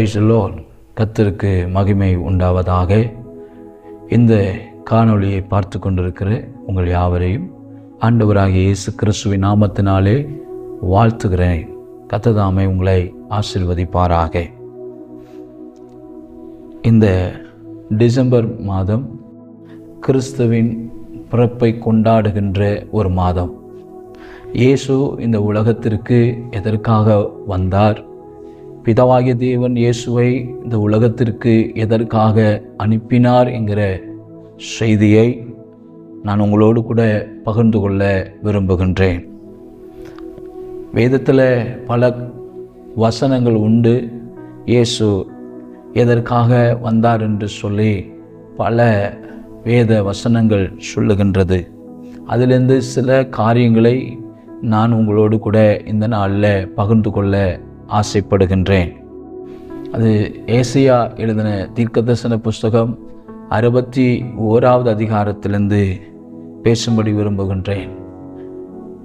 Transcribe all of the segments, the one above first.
பிரைசலோ கத்திற்கு மகிமை உண்டாவதாக. இந்த காணொளியை பார்த்து கொண்டிருக்கிற உங்கள் யாவரையும் ஆண்டவராகிய இயேசு கிறிஸ்துவின் நாமத்தினாலே வாழ்த்துகிறேன். கத்ததாமை உங்களை ஆசிர்வதிப்பாராக. இந்த டிசம்பர் மாதம் கிறிஸ்துவின் பிறப்பை கொண்டாடுகின்ற ஒரு மாதம். இயேசு இந்த உலகத்திற்கு எதற்காக வந்தார்? பிதாவாகிய தேவன் இயேசுவை இந்த உலகத்திற்கு எதற்காக அனுப்பினார் என்கிற செய்தியை நான் உங்களோடு கூட பகிர்ந்து கொள்ள விரும்புகின்றேன். வேதத்தில் பல வசனங்கள் உண்டு. இயேசு எதற்காக வந்தார் என்று சொல்லி பல வேத வசனங்கள் சொல்லுகின்றது. அதிலிருந்து சில காரியங்களை நான் உங்களோடு கூட இந்த நாளில் பகிர்ந்து கொள்ள ஆசைப்படுகின்றேன். அது ஏசியா எழுதின தீர்க்கதர்சன புஸ்தகம் அறுபத்தி ஓராவது அதிகாரத்திலிருந்து பேசும்படி விரும்புகின்றேன்.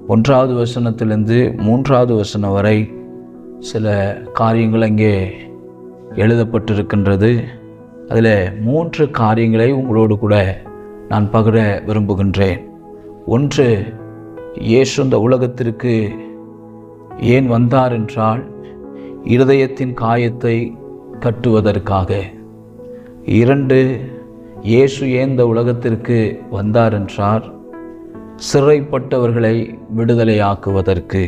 ஒன்றாவது வசனத்திலிருந்து மூன்றாவது வசனம் வரை சில காரியங்கள் அங்கே எழுதப்பட்டிருக்கின்றது. அதில் மூன்று காரியங்களை உங்களோடு கூட நான் பகிர விரும்புகின்றேன். ஒன்று இயேசு இந்த உலகத்திற்கு ஏன் வந்தார்? என்றால் இருதயத்தின் காயத்தை கட்டுவதற்காக. இரண்டு இயேசு ஏந்த உலகத்திற்கு வந்தார் என்றார் சிறைப்பட்டவர்களை விடுதலையாக்குவதற்கு.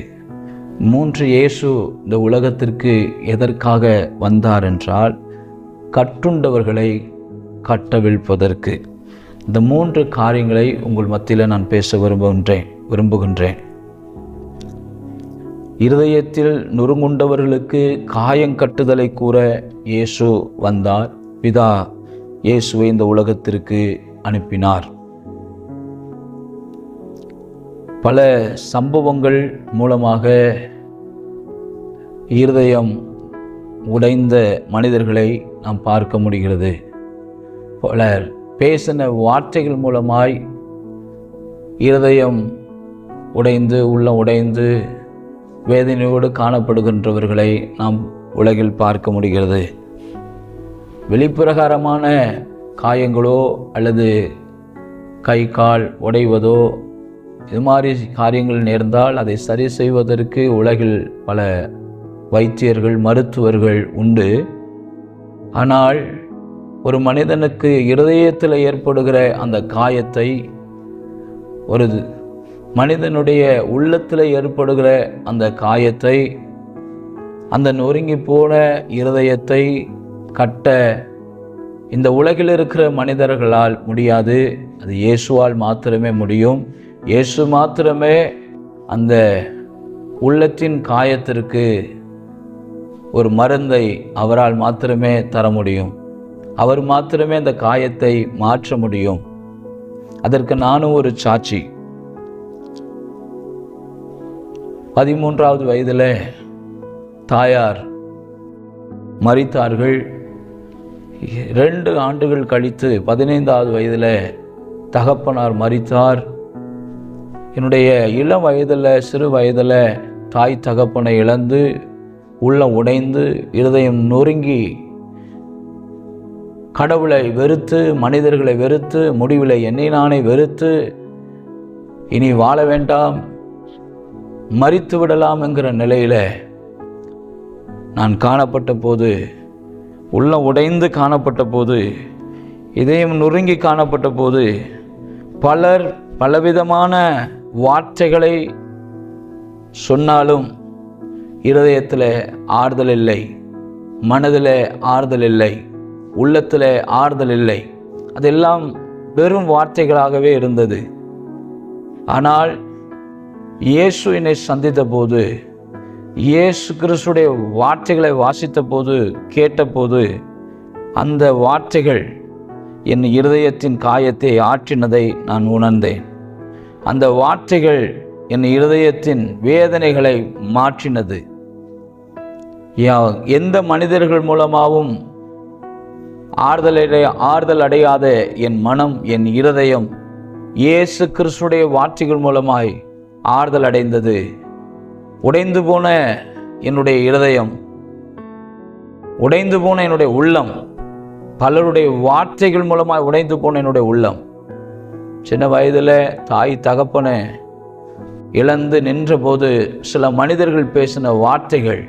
மூன்று இயேசு இந்த உலகத்திற்கு எதற்காக வந்தார் என்றால் கட்டுண்டவர்களை கட்டவிழ்ப்பதற்கு. இந்த மூன்று காரியங்களை உங்கள் மத்தியில் நான் பேச விரும்புகின்றேன் விரும்புகின்றேன். இருதயத்தில் நொறுங்குண்டவர்களுக்கு காயம் கட்டுதலை கூற இயேசு வந்தார். பிதா இயேசுவை இந்த உலகத்திற்கு அனுப்பினார். பல சம்பவங்கள் மூலமாக இருதயம் உடைந்த மனிதர்களை நாம் பார்க்க முடிகிறது. பலர் பேசின வார்த்தைகள் மூலமாய் இருதயம் உடைந்து உள்ள உடைந்து வேதனையோடு காணப்படுகின்றவர்களை நாம் உலகில் பார்க்க முடிகிறது. வெளிப்பிரகாரமான காயங்களோ அல்லது கை கால் உடைவதோ இது மாதிரி காரியங்கள் நேர்ந்தால் அதை சரி செய்வதற்கு உலகில் பல வைத்தியர்கள் மருத்துவர்கள் உண்டு. ஆனால் ஒரு மனிதனுக்கு இருதயத்தில் ஏற்படுகிற அந்த காயத்தை ஒரு மனிதனுடைய உள்ளத்தில் ஏற்படுகிற அந்த காயத்தை அந்த நொறுங்கி போன இருதயத்தை கட்ட இந்த உலகில் இருக்கிற மனிதர்களால் முடியாது. அது இயேசுவால் மாத்திரமே முடியும். இயேசு மாத்திரமே அந்த உள்ளத்தின் காயத்திற்கு ஒரு மருந்தை அவரால் மாத்திரமே தர முடியும். அவர் மாத்திரமே அந்த காயத்தை மாற்ற முடியும். அதற்கு நானும் ஒரு சாட்சி. பதிமூன்றாவது வயதில் தாயார் மறித்தார்கள் ரெண்டு ஆண்டுகள் கழித்து பதினைந்தாவது வயதில் தகப்பனார் மறித்தார் என்னுடைய இளம் வயதில் சிறு வயதில் தாய் தகப்பனை இழந்து உள்ளம் உடைந்து இருதயம் நொறுங்கி கடவுளை வெறுத்து மனிதர்களை வெறுத்து முடிவில் என்னை நானே வெறுத்து இனி வாழ வேண்டாம். மறித்து விடலாம் என்கிற நிலையில் நான் காணப்பட்ட போது உள்ளம் உடைந்து காணப்பட்ட போது இதயம் நொறுங்கி காணப்பட்ட போது பலர் பலவிதமான வார்த்தைகளை சொன்னாலும் இருதயத்தில் ஆறுதல் இல்லை மனதில் ஆறுதல் இல்லை உள்ளத்தில் ஆறுதல் இல்லை. அதெல்லாம் வெறும் வார்த்தைகளாகவே இருந்தது. ஆனால் இயேசு என்னை சந்தித்த போது இயேசு கிறிஸ்துடைய வார்த்தைகளை வாசித்த போது கேட்டபோது அந்த வார்த்தைகள் என் இருதயத்தின் காயத்தை ஆற்றினதை நான் உணர்ந்தேன். அந்த வார்த்தைகள் என் இருதயத்தின் வேதனைகளை மாற்றினது. யா- எந்த மனிதர்கள் மூலமாகவும் ஆறுதலடை ஆறுதல் அடையாத என் மனம் என் இருதயம் இயேசு கிறிஸ்துடைய வார்த்தைகள் மூலமாய் ஆறுதல் அடைந்தது. உடைந்து போன என்னுடைய இருதயம் உடைந்து போன என்னுடைய உள்ளம் பலருடைய வார்த்தைகள் மூலமாக உடைந்து போன என்னுடைய உள்ளம். சின்ன வயதில் தாய் தகப்பனை இழந்து நின்றபோது சில மனிதர்கள் பேசின வார்த்தைகள்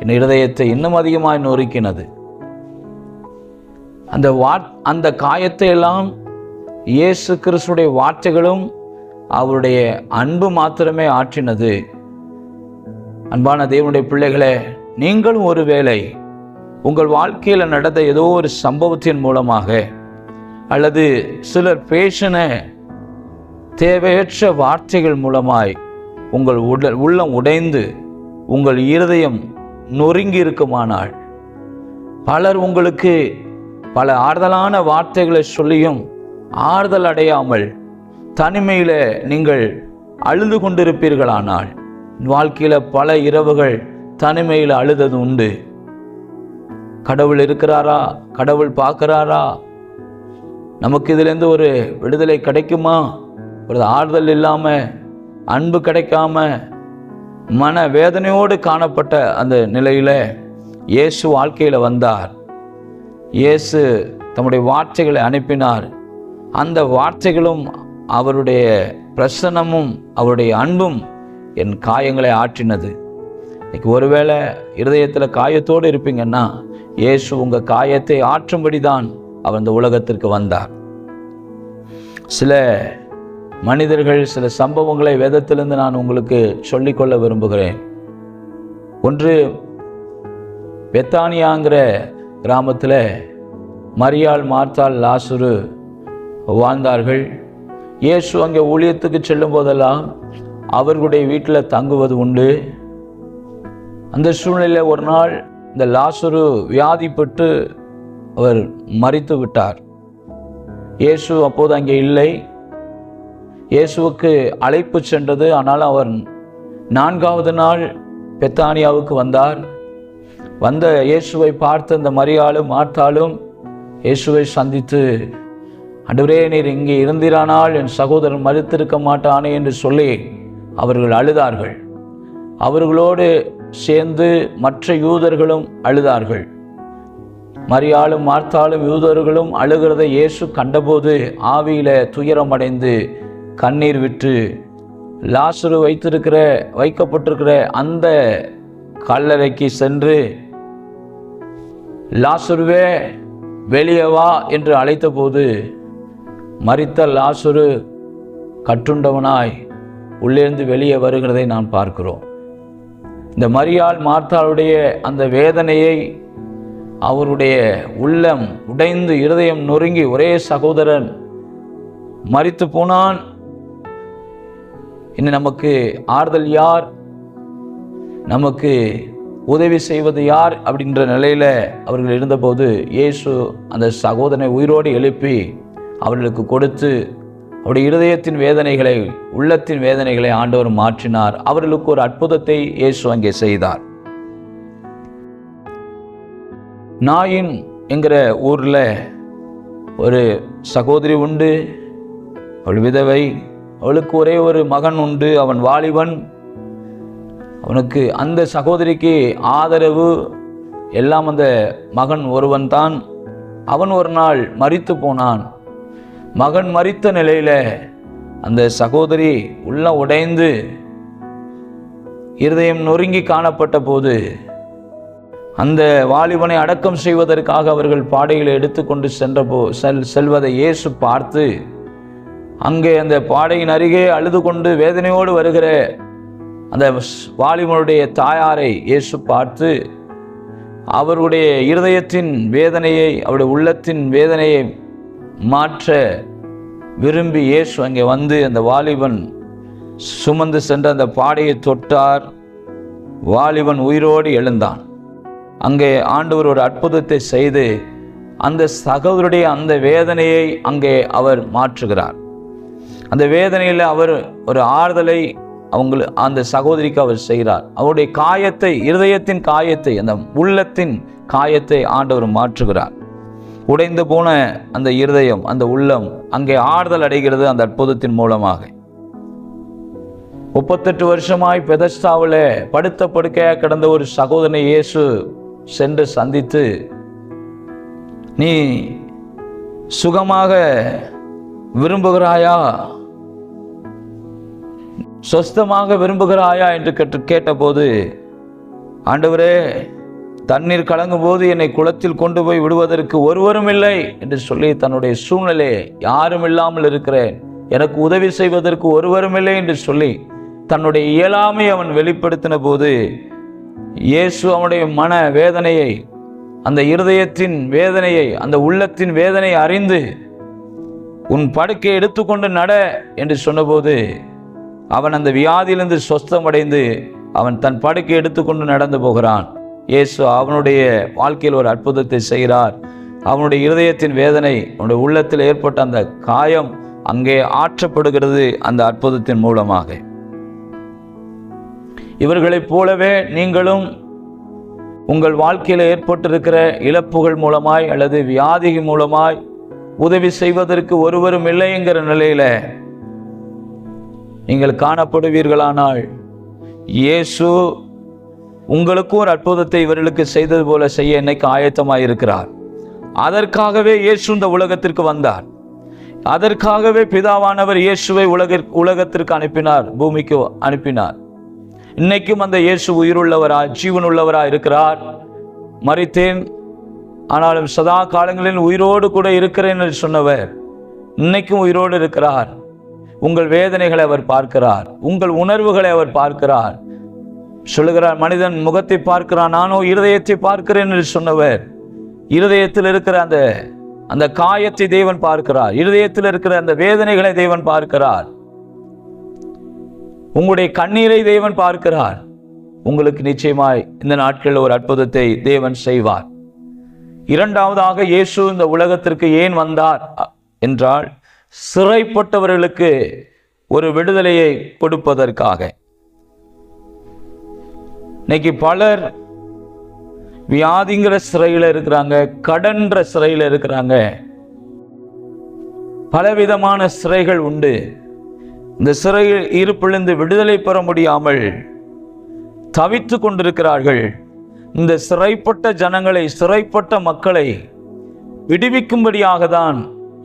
என் இருதயத்தை இன்னும் அதிகமாக நொறுக்கினது. அந்த வா அந்த காயத்தை எல்லாம் இயேசு கிறிஸ்துடைய வார்த்தைகளும் அவருடைய அன்பு மாத்திரமே ஆற்றினது. அன்பான தேவனுடைய பிள்ளைகளே நீங்களும் ஒருவேளை உங்கள் வாழ்க்கையில் நடந்த ஏதோ ஒரு சம்பவத்தின் மூலமாக அல்லது சிலர் பேசின தேவையற்ற வார்த்தைகள் மூலமாய் உங்கள் உடல் உள்ளம் உடைந்து உங்கள் இருதயம் நொறுங்கி இருக்குமானால் பலர் உங்களுக்கு பல ஆறுதலான வார்த்தைகளை சொல்லியும் ஆறுதல் அடையாமல் தனிமையில் நீங்கள் அழுது கொண்டிருப்பீர்களானால் வாழ்க்கையில் பல இரவுகள் தனிமையில் அழுதது உண்டு. கடவுள் இருக்கிறாரா? கடவுள் பார்க்குறாரா? நமக்கு இதுலேருந்து ஒரு விடுதலை கிடைக்குமா? ஒரு ஆறுதல் இல்லாமல் அன்பு கிடைக்காம மன வேதனையோடு காணப்பட்ட அந்த நிலையில் இயேசு வாழ்க்கையில் வந்தார். இயேசு தம்முடைய வார்த்தைகளை அனுப்பினார். அந்த வார்த்தைகளும் அவருடைய பிரசனமும் அவருடைய அன்பும் என் காயங்களை ஆற்றினது. இன்னைக்கு ஒருவேளை இருதயத்தில் காயத்தோடு இருப்பீங்கன்னா இயேசு உங்கள் காயத்தை ஆற்றும்படி தான் அவர் இந்த உலகத்திற்கு வந்தார். சில மனிதர்கள் சில சம்பவங்களை வேதத்திலிருந்து நான் உங்களுக்கு சொல்லிக்கொள்ள விரும்புகிறேன். ஒன்று பெத்தானியாங்கிற கிராமத்தில் மரியாள் மார்த்தாள் லாசுரு வாழ்ந்தார்கள். இயேசு அங்கே ஊழியத்துக்கு செல்லும் போதெல்லாம் அவர்களுடைய வீட்டில் தங்குவது உண்டு. அந்த சூழ்நிலையில் ஒரு நாள் இந்த லாசுரு வியாதிப்பட்டு அவர் மறித்து விட்டார். இயேசு அப்போது அங்கே இல்லை. இயேசுவுக்கு அழைப்பு சென்றது. ஆனால் அவர் நான்காவது நாள் பெத்தானியாவுக்கு வந்தார். வந்த இயேசுவை பார்த்து இந்த மரியாளும் மாற்றாலும் இயேசுவை சந்தித்து அன்றுவரே நீர் இங்கே இருந்திரானால் என் சகோதரன் மறுத்திருக்க மாட்டானே என்று சொல்லி அவர்கள் அழுதார்கள். அவர்களோடு சேர்ந்து மற்ற யூதர்களும் அழுதார்கள். மரியாளும் மார்த்தாலும் யூதர்களும் அழுகிறதை இயேசு கண்டபோது ஆவியில துயரமடைந்து கண்ணீர் விட்டு லாசுரு வைத்திருக்கிற வைக்கப்பட்டிருக்கிற அந்த கல்லறைக்கு சென்று லாசுருவே வெளியே வா என்று அழைத்தபோது மறித்த லாசுரு கட்டுண்டவனாய் உள்ளிருந்து வெளியே வருகிறதை நாம் பார்க்கிறோம். இந்த மரியாள் மார்த்தாளுடைய அந்த வேதனையை அவருடைய உள்ளம் உடைந்து இருதயம் நொறுங்கி ஒரே சகோதரன் மறித்து போனான். இன்னும் நமக்கு ஆறுதல் யார்? நமக்கு உதவி செய்வது யார்? அப்படின்ற நிலையில் அவர்கள் இருந்தபோது இயேசு அந்த சகோதரனை உயிரோடு எழுப்பி அவர்களுக்கு கொடுத்து அவருடைய இருதயத்தின் வேதனைகளை உள்ளத்தின் வேதனைகளை ஆண்டவர் மாற்றினார். அவர்களுக்கு ஒரு அற்புதத்தை இயேசு அங்கே செய்தார். நாயின் என்கிற ஊரில் ஒரு சகோதரி உண்டு அவள் விதவை. அவளுக்கு ஒரே ஒரு மகன் உண்டு அவன் வாலிபன். அவனுக்கு அந்த சகோதரிக்கு ஆதரவு எல்லாம் அந்த மகன் ஒருவன் தான் அவன் ஒரு நாள் மறித்து போனான். மகன் மறித்த நிலையில் அந்த சகோதரி உள்ள உடைந்து இருதயம் நொறுங்கி காணப்பட்ட போது அந்த வாலிபனை அடக்கம் செய்வதற்காக அவர்கள் பாடைகளை எடுத்துக்கொண்டு சென்ற போ செல் செல்வதை இயேசு பார்த்து அங்கே அந்த பாடையின் அருகே அழுது கொண்டு வேதனையோடு வருகிற அந்த வாலிபனுடைய தாயாரை இயேசு பார்த்து அவருடைய இருதயத்தின் வேதனையை அவருடைய உள்ளத்தின் வேதனையை மாற்ற விரும்பி இயேசு அங்கே வந்து அந்த வாலிபன் சுமந்து சென்ற அந்த பாடையை தொட்டார். வாலிபன் உயிரோடு எழுந்தான். அங்கே ஆண்டவர் ஒரு அற்புதத்தை செய்து அந்த சகோதரருடைய அந்த வேதனையை அங்கே அவர் மாற்றுகிறார். அந்த வேதனையில் அவர் ஒரு ஆறுதலை அவங்க அந்த சகோதரிக்கு அவர் செய்கிறார். அவருடைய காயத்தை இருதயத்தின் காயத்தை அந்த உள்ளத்தின் காயத்தை ஆண்டவர் மாற்றுகிறார். உடைந்து போன அந்த இருதயம் அந்த உள்ளம் அங்கே ஆறுதல் அடைகிறது அந்த அற்புதத்தின் மூலமாக. முப்பத்தெட்டு வருஷமாய் பெதஸ்தாவில் படுத்த படுக்கையாக கிடந்த ஒரு சகோதரனை இயேசு சென்று சந்தித்து நீ சுகமாக விரும்புகிறாயா? சொஸ்தமாக விரும்புகிறாயா? என்று கேட்டு கேட்டபோது ஆண்டவரே தண்ணீர் கலங்கும் போது என்னை குளத்தில் கொண்டு போய் விடுவதற்கு ஒருவரும் இல்லை என்று சொல்லி தன்னுடைய சூழ்நிலையை யாரும் இல்லாமல் இருக்கிறேன். எனக்கு உதவி செய்வதற்கு ஒருவரும் இல்லை என்று சொல்லி தன்னுடைய இயலாமை அவன் வெளிப்படுத்தின போது இயேசு அவனுடைய மன வேதனையை அந்த இருதயத்தின் வேதனையை அந்த உள்ளத்தின் வேதனையை அறிந்து உன் படுக்கை எடுத்துக்கொண்டு நட என்று சொன்னபோது அவன் அந்த வியாதியிலிருந்து சொஸ்தமடைந்து அவன் தன் படுக்கை எடுத்துக்கொண்டு நடந்து போகிறான். இயேசு அவனுடைய வாழ்க்கையில் ஒரு அற்புதத்தை செய்கிறார். அவனுடைய இருதயத்தின் வேதனை அவனுடைய உள்ளத்தில் ஏற்பட்ட அந்த காயம் அங்கே ஆற்றப்படுகிறது அந்த அற்புதத்தின் மூலமாக. இவர்களைப் போலவே நீங்களும் உங்கள் வாழ்க்கையில் ஏற்பட்டிருக்கிற இழப்புகள் மூலமாய் அல்லது வியாதி மூலமாய் உதவி செய்வதற்கு ஒருவரும் இல்லைங்கிற நிலையில நீங்கள் காணப்படுவீர்களானால் இயேசு உங்களுக்கும் ஒரு அற்புதத்தை இவர்களுக்கு செய்தது போல செய்ய இன்னைக்கு ஆயத்தமாக இருக்கிறார் அதற்காகவே இயேசு இந்த உலகத்திற்கு வந்தார். அதற்காகவே பிதாவானவர் இயேசுவை உலக உலகத்திற்கு அனுப்பினார் பூமிக்கு அனுப்பினார். இன்னைக்கும் அந்த இயேசு உயிருள்ளவரா ஜீவனுள்ளவரா இருக்கிறார். மறித்தேன் ஆனாலும் சதா காலங்களில் உயிரோடு கூட இருக்கிறேன் என்று சொன்னவர். இன்னைக்கும் உயிரோடு இருக்கிறார். உங்கள் வேதனைகளை அவர் பார்க்கிறார். உங்கள் உணர்வுகளை அவர் பார்க்கிறார். சொல்லுகிறார் மனிதன் முகத்தை பார்க்கிறான் நானோ இருதயத்தை பார்க்கிறேன் என்று சொன்னவர். இருதயத்தில் இருக்கிற அந்த அந்த காயத்தை தேவன் பார்க்கிறார். இருதயத்தில் இருக்கிற அந்த வேதனைகளை தேவன் பார்க்கிறார். உங்களுடைய கண்ணீரை தேவன் பார்க்கிறார். உங்களுக்கு நிச்சயமாய் இந்த நாட்களில் ஒரு அற்புதத்தை தேவன் செய்வார். இரண்டாவதாக இயேசு இந்த உலகத்திற்கு ஏன் வந்தார் என்றால் சிறைப்பட்டவர்களுக்கு ஒரு விடுதலையை கொடுப்பதற்காக. இன்னைக்கு பலர் வியாதிங்கிற சிறையில் இருக்கிறாங்க கடன்ற சிறையில் இருக்கிறாங்க. பலவிதமான சிறைகள் உண்டு. இந்த சிறையில் இருப்பிலிருந்து விடுதலை பெற முடியாமல் தவித்து கொண்டிருக்கிறார்கள். இந்த சிறைப்பட்ட ஜனங்களை சிறைப்பட்ட மக்களை விடுவிக்கும்படியாக தான்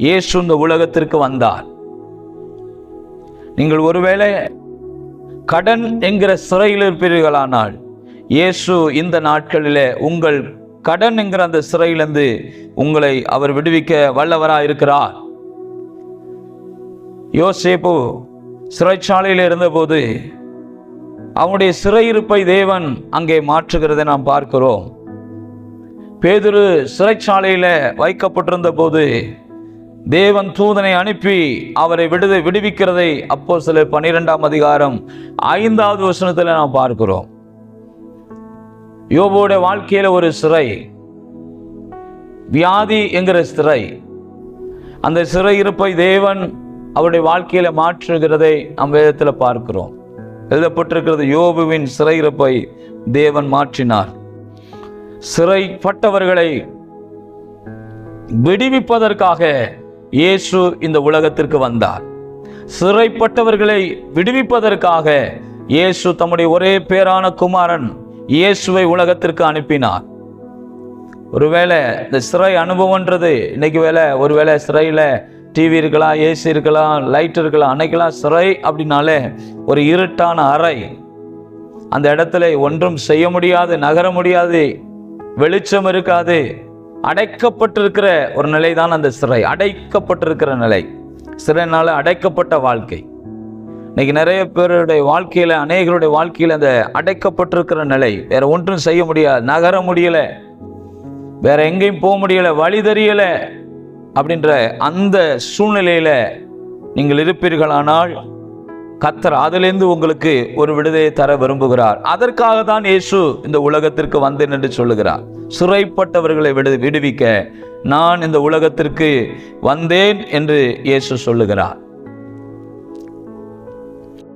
இயேசு இந்த உலகத்திற்கு வந்தார். நீங்கள் ஒருவேளை கடன் என்கிற சிறையில் இருப்பீர்களானால் இயேசு இந்த நாட்களில் உங்கள் கடன் என்கிற அந்த சிறையிலிருந்து உங்களை அவர் விடுவிக்க வல்லவராக இருக்கிறார். யோசேப்பு சிறைச்சாலையில் இருந்தபோது அவனுடைய சிறையிருப்பை தேவன் அங்கே மாற்றுகிறதை நாம் பார்க்கிறோம். பேதுரு சிறைச்சாலையில் வைக்கப்பட்டிருந்த போது தேவன் தூதனை அனுப்பி அவரை விடுதை விடுவிக்கிறதை அப்போ சில பன்னிரெண்டாம் அதிகாரம் ஐந்தாவது வசனத்தில் நாம் பார்க்கிறோம். யோபோட வாழ்க்கையில் ஒரு சிறை. வியாதி என்கிற சிறை. அந்த சிறை இருப்பை தேவன் அவருடைய வாழ்க்கையில மாற்றுகிறதை நம் வேதத்தில் பார்க்கிறோம். எழுதப்பட்டிருக்கிறது யோபுவின் சிறை இருப்பை தேவன் மாற்றினார். சிறைப்பட்டவர்களை விடுவிப்பதற்காக இயேசு இந்த உலகத்திற்கு வந்தார். சிறைப்பட்டவர்களை விடுவிப்பதற்காக இயேசு தம்முடைய ஒரே பேரான குமாரன் இயேசுவை உலகத்திற்கு அனுப்பினார். ஒருவேளை இந்த சிறை அனுபவம்ன்றது இன்னைக்கு வேலை ஒருவேளை சிறையில் டிவி இருக்கலாம் ஏசி இருக்கலாம் லைட் இருக்கலாம் அன்னைக்கெல்லாம் சிறை அப்படின்னாலே ஒரு இருட்டான அறை. அந்த இடத்துல ஒன்றும் செய்ய முடியாது நகர முடியாது வெளிச்சம் இருக்காது. அடைக்கப்பட்டிருக்கிற ஒரு நிலை தான் அந்த சிறை. அடைக்கப்பட்டிருக்கிற நிலை. சிறைனால அடைக்கப்பட்ட வாழ்க்கை. இன்னைக்கு நிறைய பேருடைய வாழ்க்கையில் அநேகருடைய வாழ்க்கையில் அந்த அடைக்கப்பட்டிருக்கிற நிலை. வேற ஒன்றும் செய்ய முடியாது. நகர முடியலை. வேற எங்கேயும் போக முடியலை. வழி தெரியலை. அப்படின்ற அந்த சூழ்நிலையில் நீங்கள் இருப்பீர்களானால் கத்தர் அதிலிருந்து உங்களுக்கு ஒரு விடுதலை தர விரும்புகிறார். அதற்காக தான் இயேசு இந்த உலகத்திற்கு வந்தேன் என்று சொல்லுகிறார். சிறைப்பட்டவர்களை விடு விடுவிக்க நான் இந்த உலகத்திற்கு வந்தேன் என்று இயேசு சொல்லுகிறார்.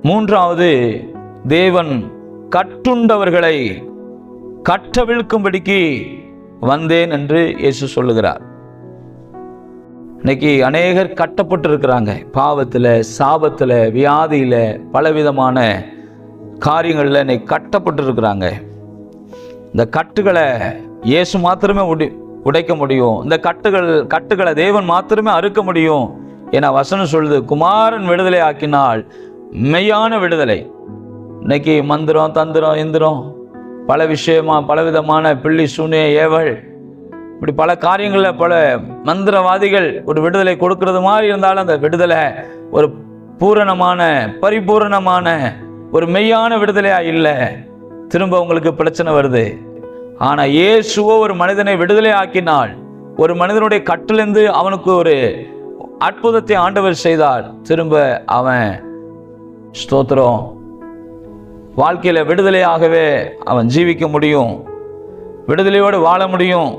மூன்றாவது தேவன் கட்டுண்டவர்களை கட்டவிழ்க்கும்படிக்கு வந்தேன் என்று இயேசு சொல்லுகிறார். இன்னைக்கு அநேகர் கட்டப்பட்டு இருக்கிறாங்க பாவத்தில் சாபத்தில் வியாதியில் பலவிதமான காரியங்களில் இன்னைக்கு கட்டப்பட்டு இருக்கிறாங்க இந்த கட்டுகளை இயேசு மாத்திரமே உடி உடைக்க முடியும். இந்த கட்டுகள் கட்டுகளை தேவன் மாத்திரமே அறுக்க முடியும் என வசனம் சொல்லுது. குமாரன் விடுதலை ஆக்கினால் மெய்யான விடுதலை. இன்னைக்கு மந்திரம் தந்திரம் எந்திரம் பல விஷயமா பலவிதமான பிள்ளி சூனிய ஏவல் இப்படி பல காரியங்களில் பல மந்திரவாதிகள் ஒரு விடுதலை கொடுக்கறது மாதிரி இருந்தாலும் அந்த விடுதலை ஒரு பூரணமான பரிபூரணமான ஒரு மெய்யான விடுதலையா இல்லை. திரும்ப உங்களுக்கு பிரச்சனை வருது. ஆனால் இயேசுவோ ஒரு மனிதனை விடுதலை ஆக்கினால் ஒரு மனிதனுடைய கட்டிலிருந்து அவனுக்கு ஒரு அற்புதத்தை ஆண்டவர் செய்தார். திரும்ப அவன் ஸ்தோத்திரம். வாழ்க்கையில் விடுதலையாகவே அவன் ஜீவிக்க முடியும். விடுதலையோடு வாழ முடியும்.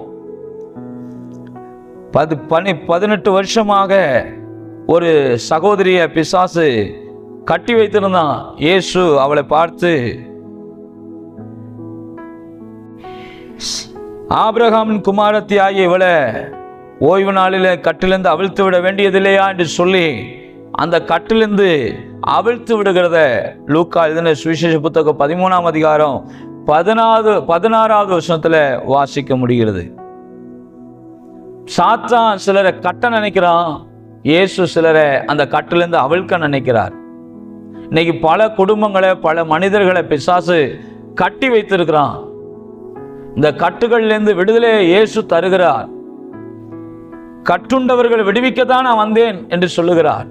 பது பனி பதினெட்டு வருஷமாக ஒரு சகோதரிய பிசாசு கட்டி வைத்திருந்தான். இயேசு அவளை பார்த்து ஆபிரகாமின் குமாரத்தி ஆகிய இவளை ஓய்வு நாளில் கட்டிலிருந்து அவிழ்த்து விட வேண்டியதில்லையா? என்று சொல்லி அந்த கட்டிலிருந்து அவிழ்த்து விடுகிறத. லூக்கா எழுதின சுவிசேஷ புத்தகம் பதிமூணாம் அதிகாரம் பதினாறு பதினாறாவது வருஷத்துல வாசிக்க முடிகிறது. சாத்தான் சிலரை கட்ட நினைக்கிறான். இயேசு சிலரை அந்த கட்டிலிருந்து அவிழ்க்க நினைக்கிறார். இன்னைக்கு பல குடும்பங்களை பல மனிதர்களை பிசாசு கட்டி வைத்திருக்கிறான். இந்த கட்டுகள்லேருந்து விடுதலையை இயேசு தருகிறார். கட்டுண்டவர்கள் விடுவிக்கத்தான் நான் வந்தேன் என்று சொல்லுகிறார்.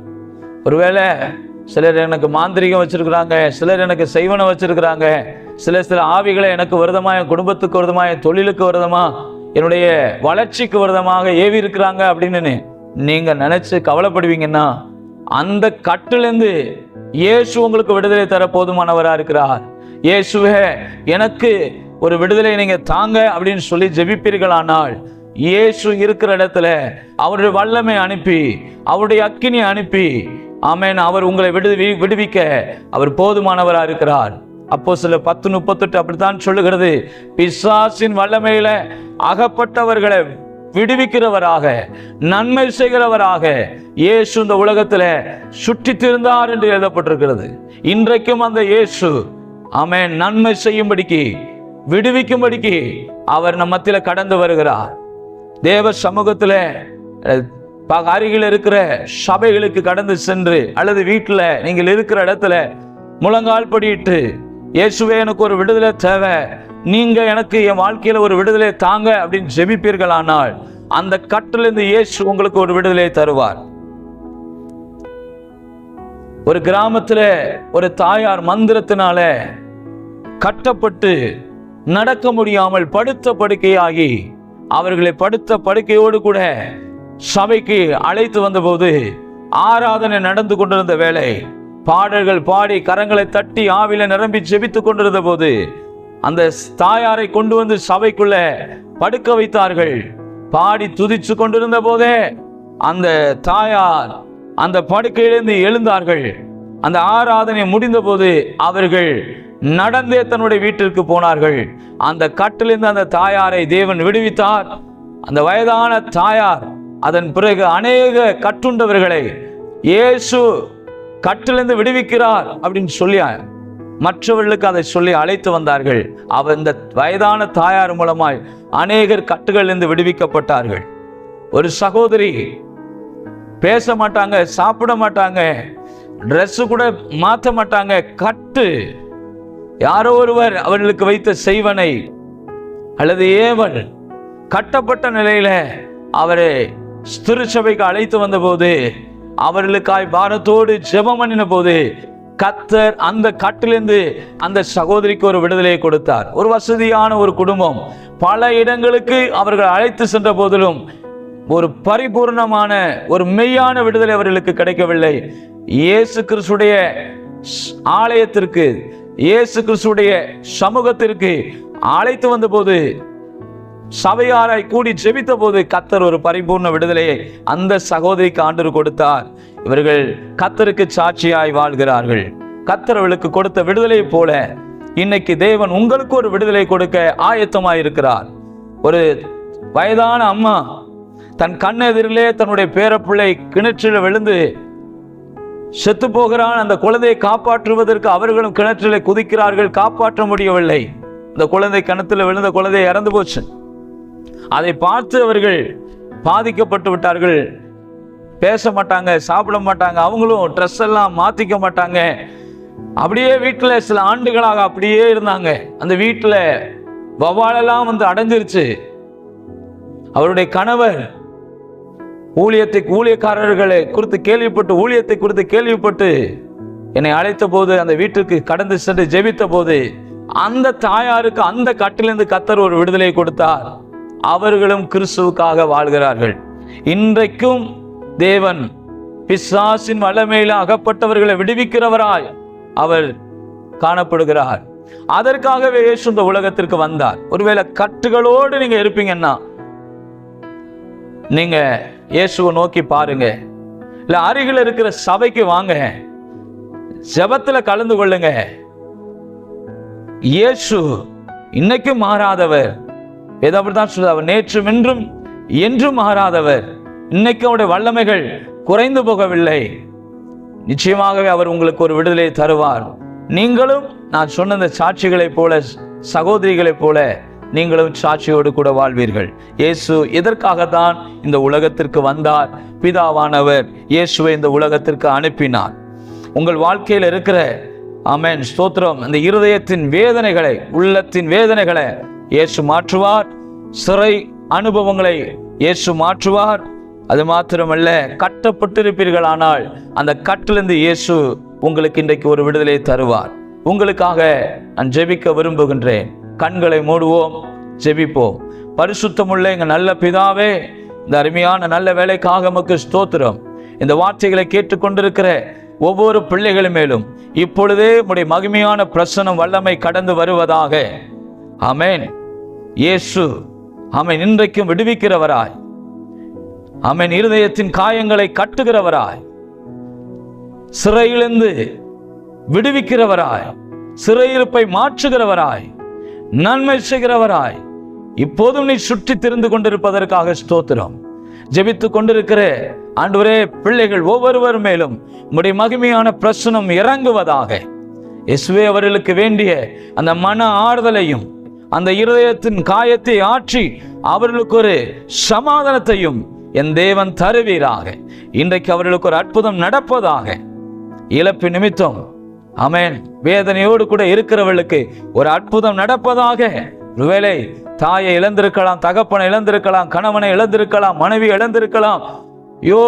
ஒருவேளை சிலர் எனக்கு மாந்திரிகம் வச்சிருக்கிறாங்க சிலர் எனக்கு செய்வனை வச்சிருக்கிறாங்க சில சில ஆவிகளை எனக்கு விரதமா என் குடும்பத்துக்கு விரதமா என் தொழிலுக்கு விரதமா என்னுடைய வளர்ச்சிக்கு விரதமாக ஏவி இருக்கிறாங்க அப்படின்னு நீங்க நினைச்சு கவலைப்படுவீங்கன்னா அந்த கட்டிலிருந்து இயேசு உங்களுக்கு விடுதலை தர போதுமானவராக இருக்கிறார். இயேசுவே எனக்கு ஒரு விடுதலை நீங்க தாங்க அப்படின்னு சொல்லி ஜெபிப்பீர்களானால் இயேசு இருக்கிற இடத்துல அவருடைய வல்லமை அனுப்பி அவருடைய அக்கினி அனுப்பி ஆமேன். அவர் உங்களை விடுவி விடுவிக்க. அவர் போதுமானவராக இருக்கிறார். அப்போ சில பத்து முப்பத்தெட்டு அப்படித்தான் சொல்லுகிறது. பிசாசின் வல்லமையில அகப்பட்டவர்களை விடுவிக்கிறவராக நன்மை செய்கிறவராக இயேசு இந்த உலகத்தில் சுற்றித்திருந்தார் என்று எழுதப்பட்டிருக்கிறது. இன்றைக்கும் அந்த இயேசு ஆமென் நன்மை செய்யும்படிக்கு விடுவிக்கும்படிக்கு அவர் நம்ம மத்தியில் கடந்து வருகிறார். தேவ சமூகத்தில் அருகில் இருக்கிற சபைகளுக்கு கடந்து சென்று அல்லது வீட்டில் நீங்கள் இருக்கிற இடத்துல முழங்கால் படியிட்டு இயேசுவே எனக்கு ஒரு விடுதலை தேவை. நீங்க எனக்கு என் வாழ்க்கையில ஒரு விடுதலை தாங்க அப்படின்னு ஜெபிப்பீர்களானால் அந்த கட்டிலிருந்து இயேசு உங்களுக்கு ஒரு விடுதலை தருவார். ஒரு கிராமத்துல ஒரு தாயார் மந்திரத்தினால கட்டப்பட்டு நடக்க முடியாமல் படுத்த படுக்கையாகி அவர்களை படுத்த படுக்கையோடு கூட சபைக்கு அழைத்து வந்தபோது ஆராதனை நடந்து கொண்டிருந்த வேளை பாடல்கள் பாடி கரங்களை தட்டி ஆவில நிரம்பி ஜெபித்துக் கொண்டிருந்த போது அந்த தாயாரை கொண்டு வந்து சபைக்குள்ள படுக்க வைத்தார்கள். பாடி துதிச்சு கொண்டிருந்த போதே அந்த தாயார் அந்த படுக்கையிலிருந்து எழுந்தார்கள். அந்த ஆராதனை முடிந்தபோது அவர்கள் நடந்தே தன்னுடைய வீட்டிற்கு போனார்கள். அந்த கட்டிலிருந்து அந்த தாயாரை தேவன் விடுவித்தார். அந்த வயதான தாயார் அதன் பிறகு அநேக கட்டுண்டவர்களை இயேசு கட்டிலிருந்து விடுவிக்கிறார் அப்படின்னு சொல்லி மற்றவர்களுக்கு அதை சொல்லி அழைத்து வந்தார்கள். அவர் இந்த வயதான தாயார் மூலமாய் அநேகர் கட்டுகளிலிருந்து விடுவிக்கப்பட்டார்கள். ஒரு சகோதரி பேச மாட்டாங்க சாப்பிட மாட்டாங்க ட்ரெஸ்ஸு கூட மாற்ற மாட்டாங்க கட்டு. யாரோ ஒருவர் அவர்களுக்கு வைத்த செய்வனை அல்லது ஏவல் கட்டப்பட்ட நிலையில அவரை திருச்சபைக்கு அழைத்து வந்த போது அவர்களுக்காய் பாரத்தோடு ஜெபம் பண்ணின போது கத்தர் அந்த கட்டிலிருந்து அந்த சகோதரிக்கு ஒரு விடுதலையை கொடுத்தார். ஒரு வசதியான ஒரு குடும்பம். பல இடங்களுக்கு அவர்கள் அழைத்து சென்ற போதிலும் ஒரு பரிபூர்ணமான ஒரு மெய்யான விடுதலை அவர்களுக்கு கிடைக்கவில்லை. இயேசு கிறிஸ்துடைய ஆலயத்திற்கு இயேசு கிறிஸ்துடைய சமூகத்திற்கு அழைத்து வந்தபோது சபையாராய் கூடி ஜெபித்த போது கத்தர் ஒரு பரிபூர்ண விடுதலையை அந்த சகோதரிக்கு ஆண்டு கொடுத்தார். இவர்கள் கத்தருக்கு சாட்சியாய் வாழ்கிறார்கள். கத்தர் அவளுக்கு கொடுத்த விடுதலை போல இன்னைக்கு தேவன் உங்களுக்கு ஒரு விடுதலை கொடுக்க ஆயத்தமாய் இருக்கிறார். ஒரு வயதான அம்மா தன் கண்ணெதிரிலே தன்னுடைய பேரப்பிள்ளை கிணற்றில் விழுந்து செத்து போகிறான். அந்த குழந்தையை காப்பாற்றுவதற்கு அவர்களும் கிணற்றிலே குதிக்கிறார்கள். காப்பாற்ற முடியவில்லை. இந்த குழந்தை கிணத்துல விழுந்த குழந்தை இறந்து போச்சு. அதை பார்த்து அவர்கள் பாதிக்கப்பட்டு விட்டார்கள். பேச மாட்டாங்க சாப்பிட மாட்டாங்க அவங்களும் ட்ரெஸ் எல்லாம் மாத்திக்க மாட்டாங்க. அப்படியே வீட்டில் சில ஆண்டுகளாக அப்படியே இருந்தாங்க. அந்த வீட்டில் வவாலெல்லாம் வந்து அடைஞ்சிருச்சு. அவருடைய கணவர் ஊழியத்தை ஊழியக்காரர்களை குறித்து கேள்விப்பட்டு ஊழியத்தை குறித்து கேள்விப்பட்டு என்னை அழைத்த போது அந்த வீட்டுக்கு கடந்து சென்று ஜெபித்த போது அந்த தாயாருக்கு அந்த கட்டிலிருந்து கத்தர் ஒரு விடுதலை கொடுத்தார். அவர்களும் கிறிஸ்துவுக்காக வாழ்கிறார்கள். இன்றைக்கும் தேவன் பிசாசின் வல்லமையில அகப்பட்டவர்களை விடுவிக்கிறவராய் அவர் காணப்படுகிறார். அதற்காகவே இயேசு இந்த உலகத்திற்கு வந்தார். ஒருவேளை கட்டுகளோடு நீங்க இருப்பீங்கன்னா நீங்க இயேசுவை நோக்கி பாருங்க. இல்லை அருகில் இருக்கிற சபைக்கு வாங்க. ஜபத்தில் கலந்து கொள்ளுங்க. இயேசு இன்னைக்கும் மாறாதவர். ஏதோ அப்படித்தான் சொல்லுது அவர் நேற்றும் இன்றும் என்றும் மாறாதவர். இன்னைக்கு அவருடைய வல்லமைகள் குறைந்து போகவில்லை. நிச்சயமாகவே அவர் உங்களுக்கு ஒரு விடுதலை தருவார். நீங்களும் நான் சொன்ன இந்த சாட்சிகளைப் போல சகோதரிகளைப் போல நீங்களும் சாட்சியோடு கூட வாழ்வீர்கள். இயேசு எதற்காகத்தான் இந்த உலகத்திற்கு வந்தார்? பிதாவானவர் இயேசுவை இந்த உலகத்திற்கு அனுப்பினார். உங்கள் வாழ்க்கையில் இருக்கிற அமேன் ஸ்தோத்திரம் அந்த இருதயத்தின் வேதனைகளை உள்ளத்தின் வேதனைகளை இயேசு மாற்றுவார். சிறை அனுபவங்களை இயேசு மாற்றுவார். அது மாத்திரமல்ல கட்டப்பட்டிருப்பீர்களானால் அந்த கட்டிலிருந்து இயேசு உங்களுக்கு இன்றைக்கு ஒரு விடுதலை தருவார். உங்களுக்காக நான் ஜெபிக்க விரும்புகின்றேன். கண்களை மூடுவோம் ஜெபிப்போம். பரிசுத்தமுள்ள எங்கள் நல்ல பிதாவே இந்த அருமையான நல்ல வேலைக்காக நமக்கு ஸ்தோத்திரம். இந்த வார்த்தைகளை கேட்டுக்கொண்டிருக்கிற ஒவ்வொரு பிள்ளைகள் மேலும் இப்பொழுதே உடைய மகிமையான பிரசனம் வல்லமை கடந்து வருவதாக ஆமென். இயேசு ஆமென் இன்றைக்கும் விடுவிக்கிறவராய். ஆமென் இருதயத்தின் காயங்களை கட்டுகிறவராய். சிறையிலிருந்து விடுவிக்கிறவராய். சிறையிருப்பை மாற்றுகிறவராய். நன்மை செய்கிறவராய். இப்போதும் நீ சுற்றி திரிந்து கொண்டிருப்பதற்காக ஸ்தோத்திரம். ஜெபித்துக் கொண்டிருக்கிற ஆண்டவரே பிள்ளைகள் ஒவ்வொருவர் மேலும் உடைய மகிமையான பிரசனம் இறங்குவதாக. இயேசுவே அவர்களுக்கு வேண்டிய அந்த மன ஆறுதலையும் அந்த இருதயத்தின் காயத்தை ஆற்றி அவர்களுக்கு ஒரு சமாதானத்தையும் என் தேவன் தருவீராக. இன்றைக்கு அவர்களுக்கு ஒரு அற்புதம் நடப்பதாக. இழப்பு நிமித்தம் அமேன் வேதனையோடு கூட இருக்கிறவர்களுக்கு ஒரு அற்புதம் நடப்பதாக. ஒருவேளை தாயை இழந்திருக்கலாம் தகப்பனை இழந்திருக்கலாம் கணவனை இழந்திருக்கலாம் மனைவி இழந்திருக்கலாம். ஐயோ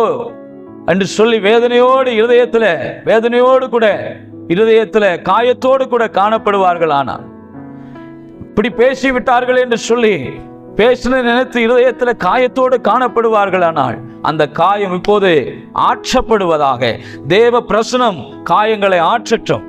என்று சொல்லி வேதனையோடு இருதயத்தில் வேதனையோடு கூட இருதயத்தில் காயத்தோடு கூட காணப்படுவார்கள் ஆனால். இப்படி பேசிவிட்டார்கள் என்று சொல்லி பேசின நினைத்து இருதயத்தில் காயத்தோடு காணப்படுவார்களானால் அந்த காயம் இப்போது ஆற்றப்படுவதாக. தேவ பிரசனம் காயங்களை ஆற்றட்டும்.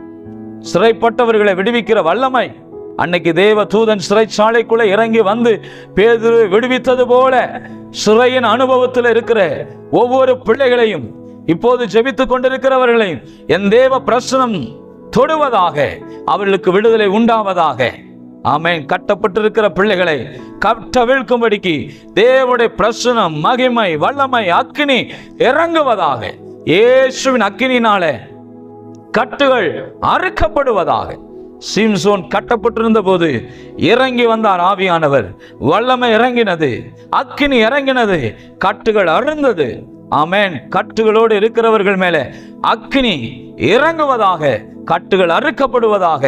சிறைப்பட்டவர்களை விடுவிக்கிற வல்லமை. அன்னைக்கு தேவ தூதன் சிறைச்சாலைக்குள்ளே இறங்கி வந்து பேதுரு விடுவித்தது போல சிறையின் அனுபவத்தில் இருக்கிற ஒவ்வொரு பிள்ளைகளையும் இப்போது ஜெபித்துக் கொண்டிருக்கிறவர்களையும் என் தேவ பிரசனம் தொடுவதாக அவர்களுக்கு விடுதலை உண்டாவதாக. ஆமேன். கட்டப்பட்டிருக்கிற பிள்ளைகளை கட்டவிழ்க்கும்படிக்கு தேவனுடைய பிரசனம் மகிமை வல்லமை அக்கினி இறங்குவதாக. இயேசுவின் அக்கினினாலே கட்டுகள் அறுக்கப்படுவதாக. சிம்சோன் கட்டப்பட்டிருந்த போது இறங்கி வந்தார் ஆவியானவர். வல்லமை இறங்கினது அக்கினி இறங்கினது கட்டுகள் அருந்தது ஆமென். கட்டுகளோடு இருக்கிறவர்கள் மேலே அக்கினி இறங்குவதாக கட்டுகள் அறுக்கப்படுவதாக.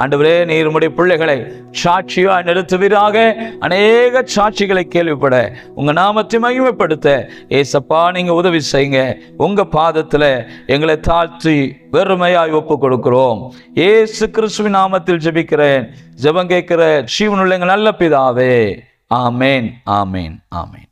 ஆண்டவரே நீர் உடைய பிள்ளைகளை சாட்சியாய் நிறுத்துவீராக. அநேக சாட்சிகளை கேள்விப்பட உங்கள் நாமத்தை மகிமைப்படுத்த. ஏசப்பா நீங்கள் உதவி செய்யுங்க. உங்கள் பாதத்தில் எங்களை தாழ்த்தி வெறுமையாய் ஒப்பு கொடுக்கிறோம் ஏசு கிறிஸ்துவின் நாமத்தில் ஜெபிக்கிறேன். ஜெபம் கேட்கிற ஜீவனுள்ள எங்கள் நல்ல பிதாவே. ஆமேன் ஆமேன் ஆமேன்.